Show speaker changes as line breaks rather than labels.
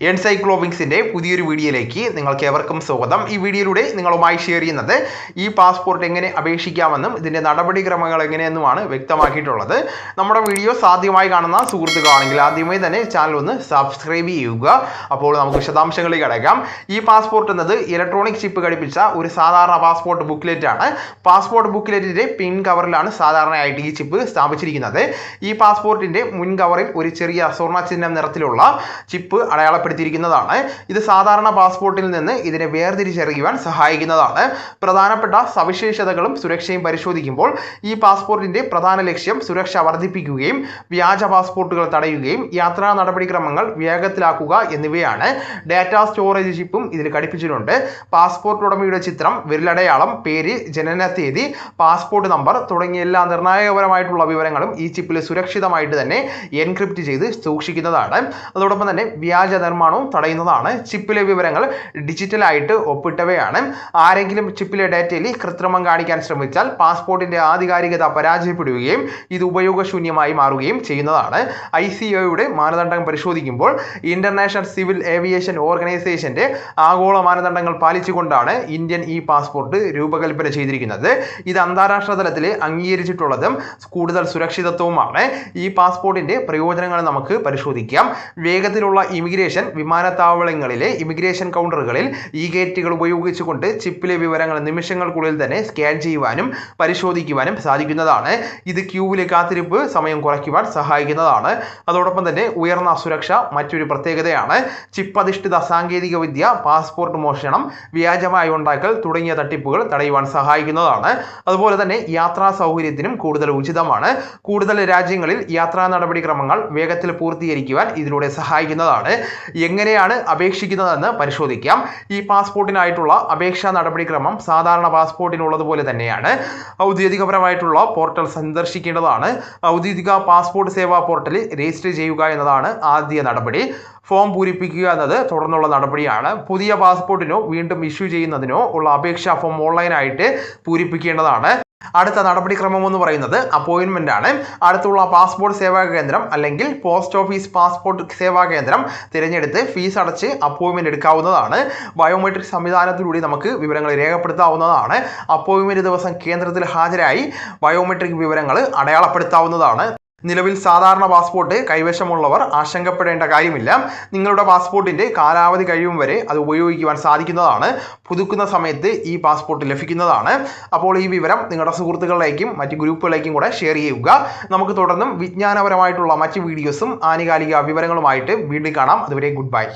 എൻസൈക്ലോബിങ്സിന്റെ പുതിയൊരു വീഡിയോയിലേക്ക് നിങ്ങൾക്ക് ഏവർക്കും സ്വാഗതം. ഈ വീഡിയോയിലൂടെ നിങ്ങളുമായി ഷെയർ ചെയ്യുന്നത് ഈ പാസ്പോർട്ട് എങ്ങനെ അപേക്ഷിക്കാമെന്നും ഇതിന്റെ നടപടിക്രമങ്ങൾ എങ്ങനെയെന്നുമാണ് വ്യക്തമാക്കിയിട്ടുള്ളത്. നമ്മുടെ വീഡിയോ സാധ്യമായി കാണുന്ന സുഹൃത്തുക്കളാണെങ്കിൽ ആദ്യമായി തന്നെ ചാനൽ ഒന്ന് സബ്സ്ക്രൈബ് ചെയ്യുക. അപ്പോൾ നമുക്ക് വിശദാംശങ്ങളിൽ കിടക്കാം. ഈ പാസ്പോർട്ട് എന്നത് ഇലക്ട്രോണിക് ചിപ്പ് ഘടിപ്പിച്ച ഒരു സാധാരണ പാസ്പോർട്ട് ബുക്ക്ലെറ്റ് ആണ്. പാസ്പോർട്ട് ബുക്ക്ലെറ്റിന്റെ പിൻ കവറിലാണ് സാധാരണയായിട്ട് ഈ ചിപ്പ് സ്ഥാപിച്ചിരിക്കുന്നത്. ഈ പാസ്പോർട്ടിന്റെ മുൻ കവറിൽ ഒരു ചെറിയ സ്വർണ ചിഹ്നം നിറത്തിലുള്ള ചിപ്പ് അടയാളപ്പെടുത്തിയിരിക്കുന്നതാണ് ഇത് സാധാരണ പാസ്പോർട്ടിൽ നിന്ന് ഇതിനെ വേർതിരിച്ചറിയുവാൻ സഹായിക്കുന്നതാണ്. പ്രധാനപ്പെട്ട സവിശേഷതകളും സുരക്ഷയും പരിശോധിക്കുമ്പോൾ ഈ പാസ്പോർട്ടിന്റെ പ്രധാന ലക്ഷ്യം സുരക്ഷ വർദ്ധിപ്പിക്കുകയും വ്യാജ പാസ്പോർട്ടുകൾ തടയുകയും യാത്രാ നടപടിക്രമങ്ങൾ വേഗത്തിലാക്കുക എന്നിവയാണ്. ഡാറ്റ സ്റ്റോറേജ് ചിപ്പും ഇതിൽ ഘടിപ്പിച്ചിട്ടുണ്ട്. പാസ്പോർട്ട് ഉടമയുടെ ചിത്രം വിരലടയാളം പേര് ജനന തീയതി പാസ്പോർട്ട് നമ്പർ തുടങ്ങിയ എല്ലാ നിർണായകപരമായിട്ടുള്ള വിവരങ്ങളും ഈ ചിപ്പിൽ സുരക്ഷിതമായിട്ട് തന്നെ എൻക്രിപ്റ്റ് ചെയ്ത് സൂക്ഷിക്കുന്നതാണ്. അതോടൊപ്പം തന്നെ വ്യാജ നിർമ്മാണവും തടയുന്നതാണ്? ചിപ്പിലെ വിവരങ്ങൾ ഡിജിറ്റലായിട്ട് ഒപ്പിട്ടവയാണ്. ആരെങ്കിലും ചിപ്പിലെ ഡാറ്റയിൽ കൃത്രിമം കാണിക്കാൻ ശ്രമിച്ചാൽ പാസ്പോർട്ടിന്റെ ആധികാരികത പരാജയപ്പെടുകയും ഇത് ഉപയോഗശൂന്യമായി മാറുകയും ചെയ്യുന്നതാണ്. ഐ സി ഒയുടെ മാനദണ്ഡം പരിശോധിക്കുമ്പോൾ ഇന്റർനാഷണൽ സിവിൽ ഏവിയേഷൻ ഓർഗനൈസേഷന്റെ ആഗോള മാനദണ്ഡങ്ങൾ പാലിച്ചുകൊണ്ടാണ് ഇന്ത്യൻ ഇ പാസ്പോർട്ട് രൂപകൽപ്പന ചെയ്തിരിക്കുന്നത്. ഇത് അന്താരാഷ്ട്ര തലത്തിൽ അംഗീകരിച്ചിട്ടുള്ളതും കൂടുതൽ സുരക്ഷിതത്വവുമാണ്. ഈ പാസ്പോർട്ടിന്റെ പ്രയോജനങ്ങൾ നമുക്ക് പരിശോധിക്കാം. വേഗത്തിലുള്ള ഇമിഗ്രേഷൻ വിമാനത്താവളങ്ങളിലെ ഇമിഗ്രേഷൻ കൗണ്ടറുകളിൽ ഇ ഗേറ്റുകൾ ഉപയോഗിച്ചുകൊണ്ട് ചിപ്പിലെ വിവരങ്ങൾ നിമിഷങ്ങൾക്കുള്ളിൽ തന്നെ സ്കാൻ ചെയ്യുവാനും പരിശോധിക്കുവാനും സാധിക്കുന്നതാണ്. ഇത് ക്യൂവിലെ കാത്തിരിപ്പ് സമയം കുറയ്ക്കുവാൻ സഹായിക്കുന്നതാണ്. അതോടൊപ്പം തന്നെ ഉയർന്ന സുരക്ഷ മറ്റൊരു പ്രത്യേകതയാണ്. ചിപ്പ് അധിഷ്ഠിത സാങ്കേതിക വിദ്യ പാസ്പോർട്ട് മോഷണം വ്യാജമായി ഉണ്ടാക്കൽ തുടങ്ങിയ തട്ടിപ്പുകൾ തടയുവാൻ സഹായിക്കുന്നതാണ്. അതുപോലെ തന്നെ യാത്രാ സൗകര്യത്തിനും കൂടുതൽ ഉചിതമാണ്. കൂടുതൽ രാജ്യങ്ങളിൽ യാത്രാ നടപടിക്രമങ്ങൾ വേഗത്തിൽ പൂർത്തീകരിക്കുവാൻ ഇതിലൂടെ സഹായിക്കുന്നതാണ്. എങ്ങനെയാണ് അപേക്ഷിക്കുന്നതെന്ന് പരിശോധിക്കാം. ഈ പാസ്പോർട്ടിനായിട്ടുള്ള അപേക്ഷാ നടപടിക്രമം സാധാരണ പാസ്പോർട്ടിനുള്ളതുപോലെ തന്നെയാണ്. ഔദ്യോഗികപരമായിട്ടുള്ള പോർട്ടൽ സന്ദർശിക്കേണ്ടതാണ്. ഔദ്യോഗിക പാസ്പോർട്ട് സേവാ പോർട്ടലിൽ രജിസ്റ്റർ ചെയ്യുക എന്നതാണ് ആദ്യ നടപടി. ഫോം പൂരിപ്പിക്കുക എന്നത് തുടർന്നുള്ള നടപടിയാണ്. പുതിയ പാസ്പോർട്ടിനോ വീണ്ടും ഇഷ്യൂ ചെയ്യുന്നതിനോ ഉള്ള അപേക്ഷാ ഫോം ഓൺലൈനായിട്ട് പൂരിപ്പിക്കേണ്ടതാണ്. അടുത്ത നടപടിക്രമം എന്ന് പറയുന്നത് അപ്പോയിൻമെന്റ് ആണ്. അടുത്തുള്ള പാസ്പോർട്ട് സേവാ കേന്ദ്രം അല്ലെങ്കിൽ പോസ്റ്റ് ഓഫീസ് പാസ്പോർട്ട് സേവാ കേന്ദ്രം തിരഞ്ഞെടുത്ത് ഫീസ് അടച്ച് അപ്പോയിൻമെന്റ് എടുക്കാവുന്നതാണ്. ബയോമെട്രിക് സംവിധാനത്തിലൂടെ നമുക്ക് വിവരങ്ങൾ രേഖപ്പെടുത്താവുന്നതാണ്. അപ്പോയിൻമെന്റ് ദിവസം കേന്ദ്രത്തിൽ ഹാജരായി ബയോമെട്രിക് വിവരങ്ങൾ അടയാളപ്പെടുത്താവുന്നതാണ്. നിലവിൽ സാധാരണ പാസ്പോർട്ട് കൈവശമുള്ളവർ ആശങ്കപ്പെടേണ്ട കാര്യമില്ല. നിങ്ങളുടെ പാസ്പോർട്ടിന്റെ കാലാവധി കഴിയും വരെ അത് ഉപയോഗിക്കുവാൻ സാധിക്കുന്നതാണ്. പുതുക്കുന്ന സമയത്ത് ഈ പാസ്പോർട്ട് ലഭിക്കുന്നതാണ്. അപ്പോൾ ഈ വിവരം നിങ്ങളുടെ സുഹൃത്തുക്കളിലേക്കും മറ്റ് ഗ്രൂപ്പുകളിലേക്കും കൂടെ ഷെയർ ചെയ്യുക. നമുക്ക് തുടർന്നും വിജ്ഞാനപരമായിട്ടുള്ള മറ്റ് വീഡിയോസും ആനുകാലിക വിവരങ്ങളുമായിട്ട് വീണ്ടും കാണാം. അതുവരെ ഗുഡ് ബൈ.